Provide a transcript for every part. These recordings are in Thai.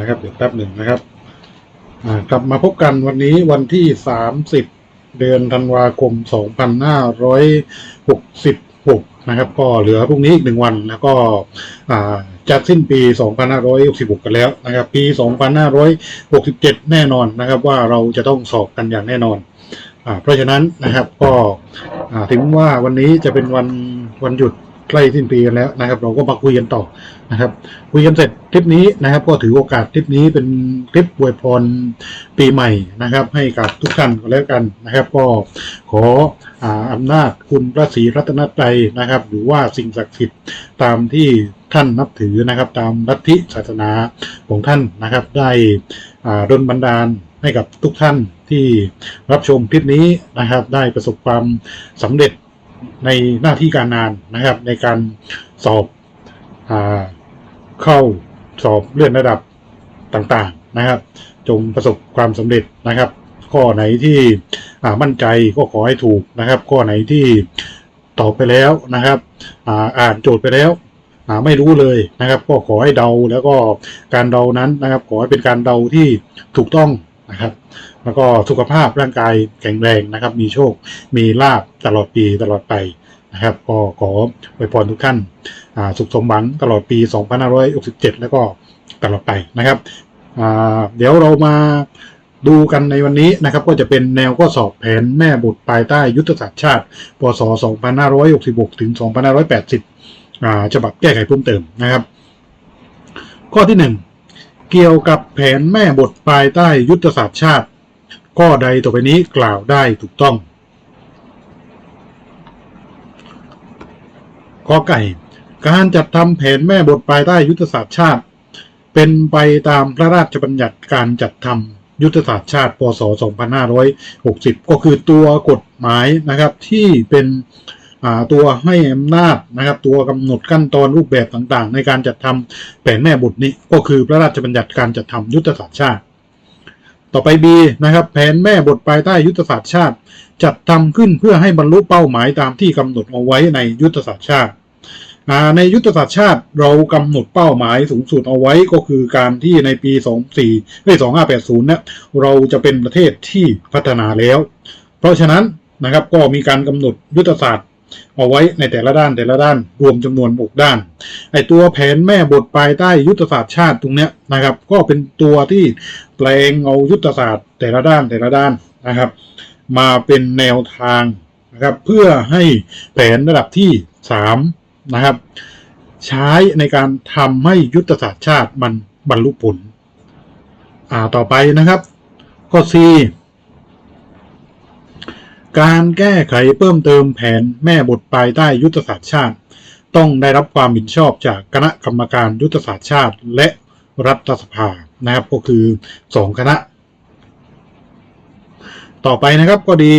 นะครับเดี๋ยวแป๊บหนึ่งนะครับกลับมาพบกันวันนี้วันที่สามสิบเดือนธันวาคมสองพันห้าร้อยหกสิบหกนะครับ ก็เหลือพรุ่งนี้อีกหนึ่งวันแล้วก็อ่าจะสิ้นปี 2566 กันแล้วนะครับ ปี 2567 แน่นอนนะครับว่าเราจะต้องสอบกันอย่างแน่นอนอเพราะฉะนั้นนะครับก็ถึงว่าวันนี้จะเป็นวันวันหยุด ใกล้สิ้นปีกันแล้วนะครับ เราก็มาคุยกันต่อนะครับ คุยกันเสร็จคลิปนี้นะครับ ก็ถือโอกาสคลิปนี้เป็นคลิปอวยพรปีใหม่นะครับ ให้กับทุกท่านก็แล้วกันนะครับ ก็ขออ่าอำนาจคุณพระศรีรัตนตรัยนะครับ หรือว่าสิ่งศักดิ์สิทธิ์ตามที่ท่านนับถือนะครับ ตามลัทธิศาสนาของท่านนะครับ ได้อ่าดลบันดาลให้กับทุกท่านที่รับชมคลิปนี้นะครับ ได้ประสบความสำเร็จ ในหน้าที่การงานนะครับ ในการสอบอเข้าสอบเลื่อนระดับต่างๆนะครับ จงประสบความสำเร็จนะครับ ข้อไหนที่มั่นใจก็ขอให้ถูกนะครับ ข้อไหนที่ตอบไปแล้วนะครับอ่าอานโจทย์ไปแล้วไม่รู้เลยนะครับ ก็ขอให้เดาแล้วก็การเดานั้นนะครับ ขอให้เป็นการเดาที่ถูกต้องนะครับ แล้วก็สุขภาพร่างกายแข็งแรงนะครับ มีโชค มีลาบตลอดปีตลอดไปนะครับ ก็ขออวยพรทุกท่านอ่าสุขสมหวังตลอดปี 2567 แล้วก็ตลอดไปนะครับอ่าเดี๋ยวเรามาดูกันในวันนี้นะครับก็จะเป็นแนวข้อสอบแผนแม่บทปลายใต้ยุทธศาสตร์ชาติ พศ 2566 ถึง 2580อ่าฉบับแก้ไขเพิ่มเติมนะครับ ข้อที่หนึ่ง เกี่ยวกับแผนแม่บทปลายใต้ยุทธศาสตร์ชาติ ข้อใดต่อไปนี้กล่าวได้ถูกต้องข้อไก่ การจัดทำแผนแม่บทปลายใต้ยุทธศาสตร์ชาติ เป็นไปตามพระราชบัญญัติการจัดทำยุทธศาสตร์ชาติพศ 2560 ก็คือตัวกฎหมายนะครับที่เป็น ตัวให้อำนาจนะครับตัวกำหนดขั้นตอนรูปแบบต่างๆ ในการจัดทำแผนแม่บทนี้ก็คือพระราชบัญญัติการจัดทำยุทธศาสตร์ชาติ ต่อไป B นะครับแผนแม่บทภายใต้ยุทธศาสตร์ชาติ จัดทำขึ้นเพื่อให้บรรลุเป้าหมายตามที่กำหนดเอาไว้ในยุทธศาสตร์ชาติในยุทธศาสตร์ชาติเรากำหนดเป้าหมายสูงสุดเอาไว้ก็คือการที่ในปี 24ไม่2580เนี่ยเราจะเป็นประเทศที่พัฒนาแล้ว เพราะฉะนั้นนะครับก็มีการกำหนดยุทธศาสตร์ เอาไว้ในแต่ละด้านแต่ละด้านรวมจำนวน6ด้าน ไอตัวแผนแม่บทภายใต้ยุทธศาสตร์ชาติตรงเนี้ยนะครับ ก็เป็นตัวที่แปลงเอายุทธศาสตร์แต่ละด้านแต่ละด้านนะครับ มาเป็นแนวทางนะครับเพื่อให้แผนระดับที่3นะครับ ใช้ในการทำให้ยุทธศาสตร์ชาติมันบรรลุผล อ่าต่อไปนะครับ ข้อ C การแก้ไขเพิ่มเติมแผนแม่บทภายใต้ยุทธศาสตร์ชาติ ต้องได้รับความเห็นชอบจากคณะกรรมการยุทธศาสตร์ชาติ และรัฐสภานะครับ ก็คือสองคณะ ต่อไปนะครับก็ดี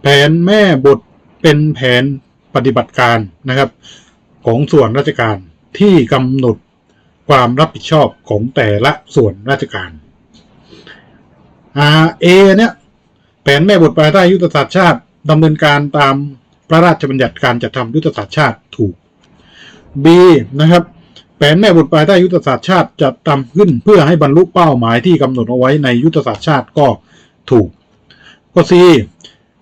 แผนแม่บทเป็นแผนปฏิบัติการนะครับ ของส่วนราชการที่กำหนดความรับผิดชอบของแต่ละส่วนราชการ R A เนี่ย แผนแม่บทภายใต้ยุทธศาสตร์ชาติดำเนินการตามพระราชบัญญัติการจัดทำยุทธศาสตร์ชาติถูก B นะครับแผนแม่บทภายใต้ยุทธศาสตร์ชาติจัดทำขึ้นเพื่อให้บรรลุเป้าหมายที่กำหนดเอาไว้ในยุทธศาสตร์ชาติก็ถูกข้อ C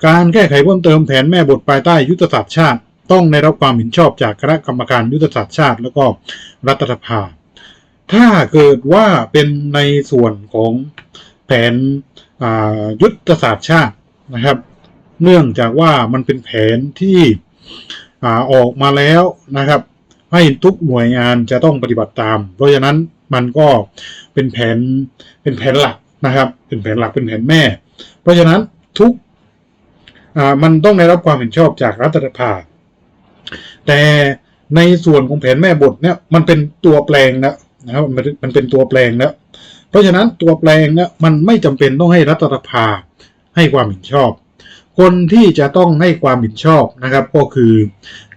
การแก้ไขเพิ่มเติมแผนแม่บทภายใต้ยุทธศาสตร์ชาติ ต้องได้รับความเห็นชอบจากคณะกรรมการยุทธศาสตร์ชาติ แล้วก็รัฐสภา ถ้าเกิดว่าเป็นในส่วนของแผน ยุทธศาสตร์ชาตินะครับ เนื่องจากว่ามันเป็นแผนที่อออกมาแล้วนะครับ ให้ทุกหน่วยงานจะต้องปฏิบัติตาม เพราะฉะนั้นมันก็เป็นแผนเป็นแผนหลักนะครับ เป็นแผนหลักเป็นแผนแม่ เพราะฉะนั้นทุกมันต้องได้รับความเห็นชอบจากรัฐสภาแต่ในส่วนของแผนแม่บทเนี่ยมันเป็นตัวแปลงนะนะครับมันมันเป็นตัวแปลงนะ เพราะฉะนั้นตัวแปลงเนี่ยมันไม่จำเป็นต้องให้รัฐสภาให้ความเห็นชอบ คนที่จะต้องให้ความเห็นชอบนะครับ ก็คือ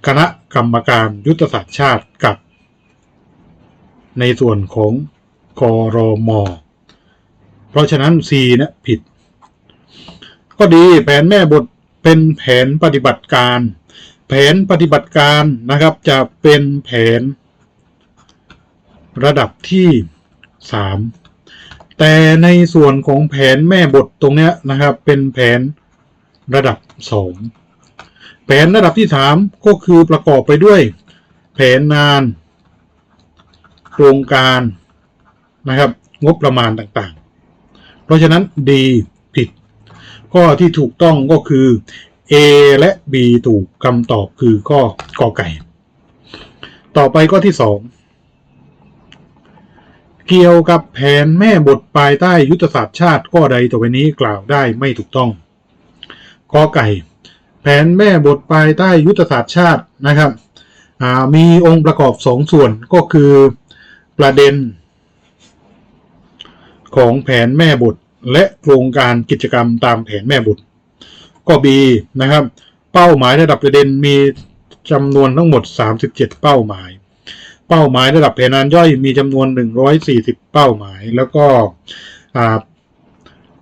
คณะกรรมการยุทธศาสตร์ชาติกับ ในส่วนของคอรมอเพราะฉะนั้น C เนี่ยผิด ก็ดีแผนแม่บทเป็นแผนปฏิบัติการ แผนปฏิบัติการนะครับจะเป็นแผนระดับที่ แต่ในส่วนของแผนแม่บทตรงเนี้ยนะครับ เป็นแผนระดับสองแผนระดับที่สามก็คือประกอบไปด้วย แผนงาน โครงการนะครับ งบประมาณต่างๆ เพราะฉะนั้น D ผิด ข้อที่ถูกต้องก็คือ A และ B ถูกคำตอบคือข้อกอไก่ ต่อไปข้อที่สอง เกี่ยวกับแผนแม่บทภายใต้ยุทธศาสตร์ชาติข้อใดต่อไปนี้กล่าวได้ไม่ถูกต้องกอไก่ แผนแม่บทภายใต้ยุทธศาสตร์ชาตินะครับมีองค์ประกอบสองส่วนก็คือประเด็น ของแผนแม่บทและโครงการกิจกรรมตามแผนแม่บทก็ B นะครับ เป้าหมายระดับประเด็นมีจำนวนทั้งหมด 37 เป้าหมาย เป้าหมายระดับแผนงานย่อยมีจำนวน 140 เป้าหมาย แล้วก็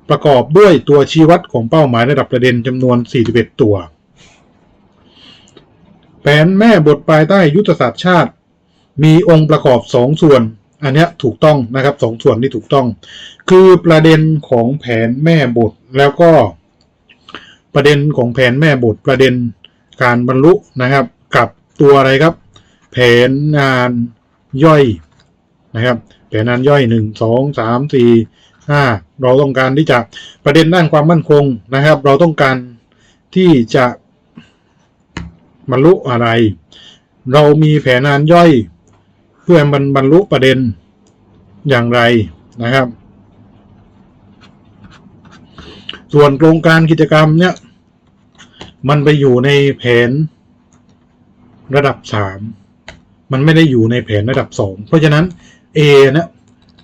ประกอบด้วยตัวชี้วัดของเป้าหมายระดับประเด็นจำนวน 41 ตัว แผนแม่บทภายใต้ยุทธศาสตร์ชาติ มีองค์ประกอบ 2 ส่วน อันนี้ถูกต้องนะครับสองส่วนที่ถูกต้อง คือประเด็นของแผนแม่บทแล้วก็ประเด็นของแผนแม่บทประเด็นการบรรลุนะครับ กับตัวอะไรครับ แผนงานย่อยนะครับ แผนงานย่อยหนึ่งสองสามสี่ห้าเราต้องการที่จะประเด็นด้านความมั่นคงนะครับ เราต้องการที่จะบรรลุอะไร เรามีแผนงานย่อย เพื่อบรรบรรลุประเด็นอย่างไรนะครับ ส่วนโครงการกิจกรรมเนี่ยมันไปอยู่ในแผนระดับสาม มันไม่ได้อยู่ในแผนระดับสองเพราะฉะนั้น A นะ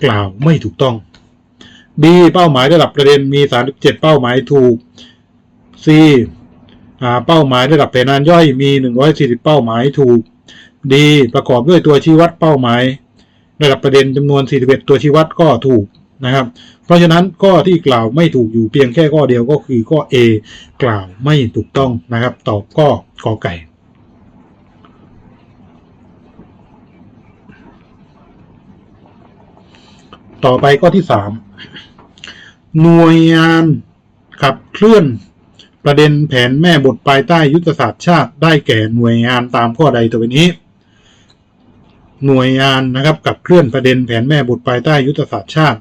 กล่าวไม่ถูกต้อง B เป้าหมายระดับประเด็นมี 37 เป้าหมายถูก C เป้าหมายระดับแผนงานย่อยมี 140 เป้าหมายถูก D ประกอบด้วยตัวชี้วัดเป้าหมาย ระดับประเด็นจำนวน 41 ตัวชี้วัดก็ถูกนะครับ เพราะฉะนั้นข้อที่กล่าวไม่ถูกอยู่เพียงแค่ข้อเดียวก็คือข้อ A กล่าวไม่ถูกต้องนะครับตอบข้อกอไก่ ต่อไปข้อที่สามหน่วยงานขับเคลื่อนประเด็นแผนแม่บทภายใต้ยุทธศาสตร์ชาติได้แก่หน่วยงานตามข้อใดต่อไปนี้ หน่วยงานนะครับกับเคลื่อนประเด็นแผนแม่บทภายใต้ยุทธศาสตร์ชาติ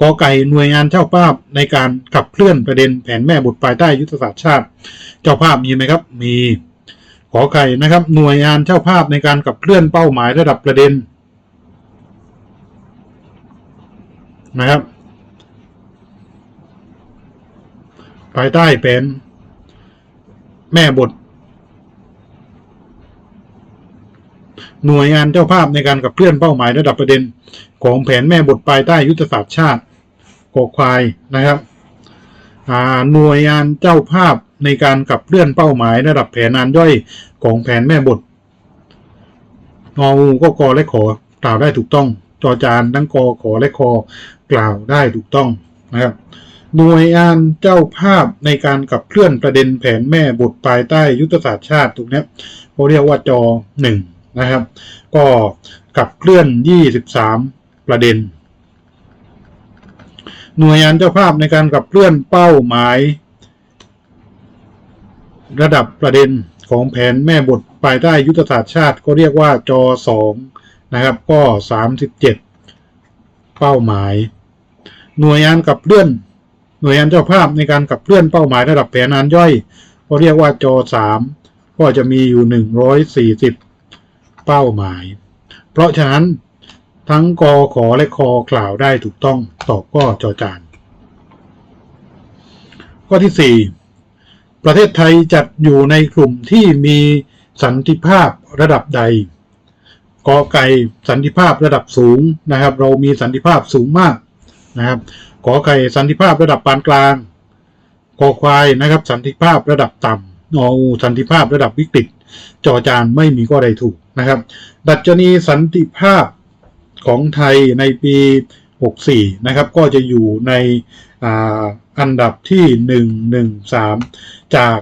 กอไก่หน่วยงานเจ้าภาพในการขับเคลื่อนประเด็นแผนแม่บทภายใต้ยุทธศาสตร์ชาติ เจ้าภาพมีไหมครับ มีขอไข่นะครับ หน่วยงานเจ้าภาพในการขับเคลื่อนเป้าหมายระดับประเด็น นะครับ ภายใต้แผนแม่บท หน่วยงานเจ้าภาพในการขับเคลื่อนเป้าหมายระดับประเด็นของแผนแม่บทภายใต้ยุทธศาสตร์ชาติกอควายนะครับหน่วยงานเจ้าภาพในการขับเคลื่อนเป้าหมายระดับแผนงานย่อยของแผนแม่บทงองูก็กอและขอกล่าวได้ถูกต้อง จอจานทั้งกอขอและคอกล่าวได้ถูกต้องนะครับหน่วยงานเจ้าภาพในการขับเคลื่อนประเด็นแผนแม่บทภายใต้ยุทธศาสตร์ชาติตรงนี้เขาเรียกว่าจอหนึ่งนะครับ ก็ขับเคลื่อน 23 ประเด็น หน่วยงานเจ้าภาพในการขับเคลื่อนเป้าหมาย ระดับประเด็นของแผนแม่บทภายใต้ยุทธศาสตร์ชาติ ก็เรียกว่าจอสอง นะครับ ก็ 37 เป้าหมาย หน่วยงานขับเลื่อน หน่วยงานเจ้าภาพในการขับเลื่อนเป้าหมายระดับแผนงานย่อยก็เรียกว่าจอสามก็จะมีอยู่ 140 เป้าหมาย เพราะฉะนั้นทั้งกอขอและคอกล่าวได้ถูกต้องตอบก็จอจานข้อที่ 4 ประเทศไทยจัดอยู่ในกลุ่มที่มีสันติภาพระดับใด กอไก่สันติภาพระดับสูงนะครับ เรามีสันติภาพสูงมากนะครับขอไข่สันติภาพระดับปานกลางกอควายนะครับ สันติภาพระดับต่ำงองูสันติภาพระดับวิกฤตจอจานไม่มีข้อใดถูกนะครับ ดัชนีสันติภาพของไทยในปี 64 นะครับ ก็จะอยู่ในอ,อันดับที่ 113 จาก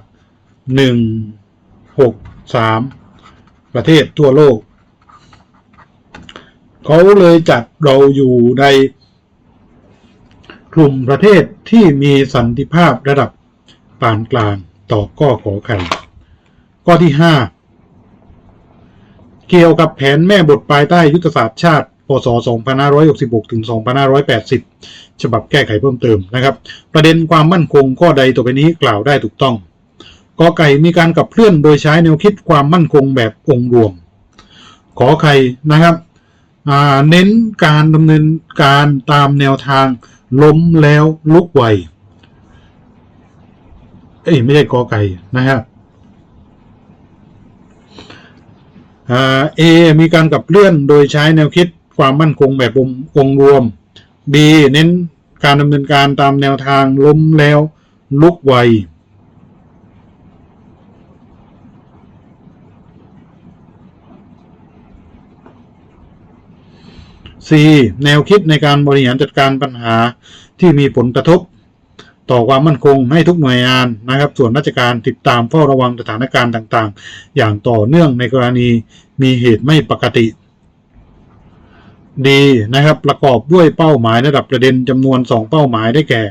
163 ประเทศทั่วโลก เขาเลยจัดเราอยู่ในกลุ่มประเทศที่มีสันติภาพระดับปานกลางต่อบข้อขอไข่ข้อที่ห้าเกี่ยวกับแผนแม่บทปลายใต้ยุทธศาสตร์ชาติ พศ 2566 ถึง 2580 ฉบับแก้ไขเพิ่มเติมนะครับ ประเด็นความมั่นคงข้อใดต่อไปนี้กล่าวได้ถูกต้องกอไก่มีการขับเคลื่อนโดยใช้แนวคิดความมั่นคงแบบองค์รวม ขอไข่นะครับ เน้นการดำเนินการตามแนวทางล้มแล้วลุกไวเอ้ยไม่ใช่กอไก่นะครับเอมีการขับเลื่อนโดยใช้แนวคิดความมั่นคงแบบององค์รวม B เน้นการดำเนินการตามแนวทางล้มแล้วลุกไว C แนวคิดในการบริหารจัดการปัญหาที่มีผลกระทบ ต่อความมั่นคงให้ทุกหน่วยงานนะครับ ส่วนราชการติดตามเฝ้าระวังสถานการณ์ต่างๆ อย่างต่อเนื่องในกรณีมีเหตุไม่ปกติ ดีนะครับประกอบด้วยเป้าหมายระดับประเด็นจำนวน 2 เป้าหมายได้แก่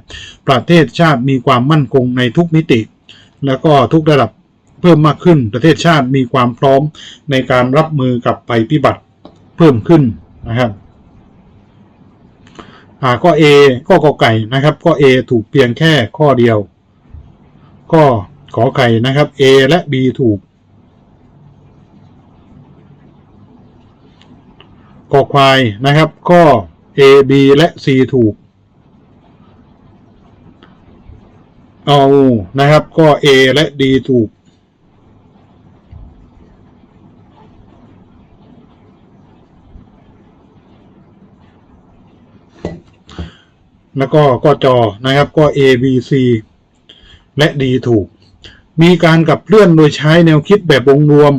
ประเทศชาติมีความมั่นคงในทุกมิติ แล้วก็ทุกระดับเพิ่มมากขึ้น ประเทศชาติมีความพร้อมในการรับมือกับภัยพิบัติเพิ่มขึ้นนะครับ อ่าก็ A ก็กอไก่นะครับก็ A ถูกเพียงแค่ข้อเดียวก็ขอไข่นะครับ A และ B ถูกกอควายนะครับก็ A B และ C ถูก เอานะครับก็ A และ D ถูก แล้วก็ก็จอนะครับก็ A B C และ D ถูก มีการขับเลื่อนโดยใช้แนวคิดแบบองรวม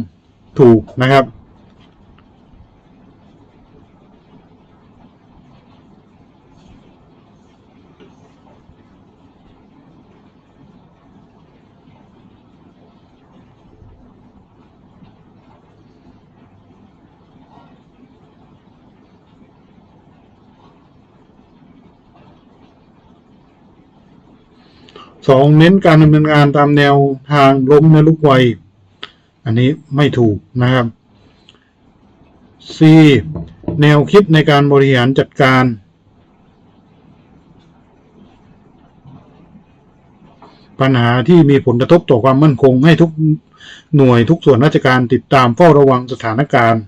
ถูกนะครับ สองเน้นการดำเนินงานตามแนวทางล้มและลุกไว อันนี้ไม่ถูกนะครับ C แนวคิดในการบริหารจัดการ ปัญหาที่มีผลกระทบต่อความมั่นคงให้ทุกหน่วยทุกส่วนราชการติดตามเฝ้าระวังสถานการณ์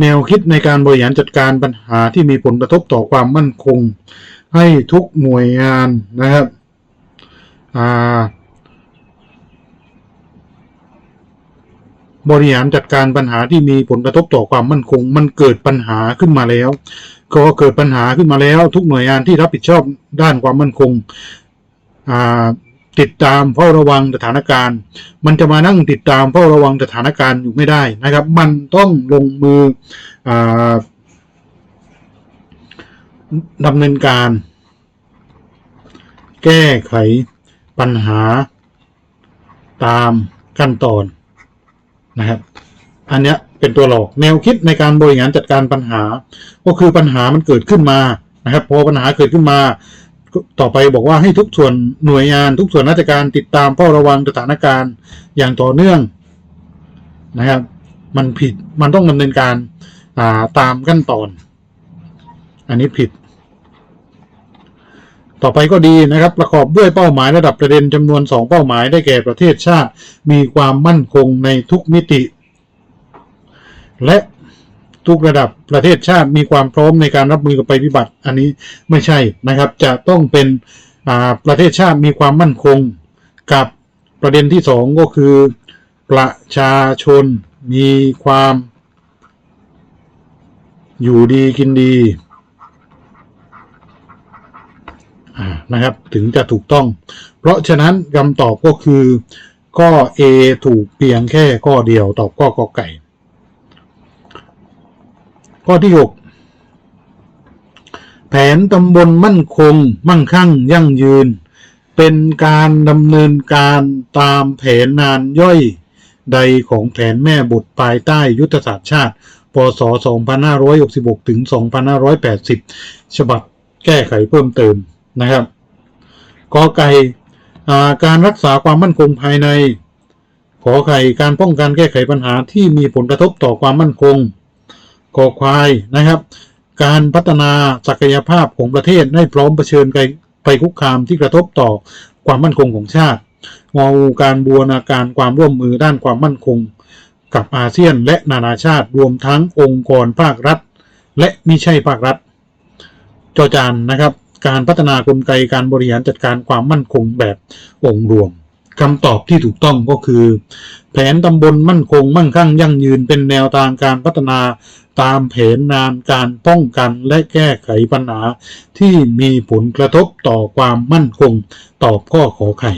แนวคิดในการบริหารจัดการปัญหาที่มีผลกระทบต่อความมั่นคง ให้ทุกหน่วยงานนะครับบริหารจัดการปัญหาที่มีผลกระทบต่อความมั่นคง มันเกิดปัญหาขึ้นมาแล้ว ก็เกิดปัญหาขึ้นมาแล้ว ทุกหน่วยงานที่รับผิดชอบด้านความมั่นคงอ่า ติดตามเฝ้าระวังสถานการณ์ มันจะมานั่งติดตามเฝ้าระวังสถานการณ์อยู่ไม่ได้นะครับ มันต้องลงมืออดำเนินการ แก้ไขปัญหาตามขั้นตอนนะครับ อันเนี้ยเป็นตัวหลอกแนวคิดในการบริหารจัดการปัญหา ก็คือปัญหามันเกิดขึ้นมานะครับ พอปัญหาเกิดขึ้นมา ต่อไปบอกว่าให้ทุกส่วนหน่วยงานทุกส่วนราชการติดตามเฝ้าระวังสถานการณ์อย่างต่อเนื่องนะครับ มันผิดมันต้องดำเนินการาตามขั้นตอน อันนี้ผิด ต่อไปก็ดีนะครับ ประกอบด้วยเป้าหมายระดับประเด็นจำนวนสองเป้าหมายได้แก่ประเทศชาติ มีความมั่นคงในทุกมิติ และ ทุกระดับประเทศชาติมีความพร้อมในการรับมือกับภัยพิบัติอันนี้ไม่ใช่นะครับ จะต้องเป็นประเทศชาติมีความมั่นคงกับประเด็นที่สองก็คือ ประชาชนมีความ อยู่ดีกินดีนะครับ ถึงจะถูกต้อง เพราะฉะนั้นคำตอบก็คือ ข้อ A ถูกเพียงแค่ข้อเดียวตอบข้อกอไก่ ข้อที่ 6 แผนตำบลมั่นคง มั่งคั่ง ยั่งยืน เป็นการดำเนินการตามแผนนานย่อยใดของแผนแม่บทภายใต้ยุทธศาสตร์ชาติ พศ 2566 ถึง 2580 ฉบับแก้ไขเพิ่มเติมนะครับกอไก่การรักษาความมั่นคงภายใน ขอไข่การป้องกันแก้ไขปัญหาที่มีผลกระทบต่อความมั่นคง กอควายนะครับ การพัฒนาศักยภาพของประเทศให้พร้อมเผชิญกับภัยคุกคามที่กระทบต่อความมั่นคงของชาติงองูการบูรณาการความร่วมมือด้านความมั่นคง กับอาเซียนและนานาชาติรวมทั้งองค์กรภาครัฐ และมิใช่ภาครัฐ จอจานนะครับ การพัฒนากลไกการบริหารจัดการความมั่นคงแบบองค์รวม คำตอบที่ถูกต้องก็คือ แผนตำบลมั่นคงมั่งคั่งยั่งยืนเป็นแนวทางการพัฒนาตามแผนนานการป้องกันและแก้ไขปัญหา ที่มีผลกระทบต่อความมั่นคงตอบข้อขอไข่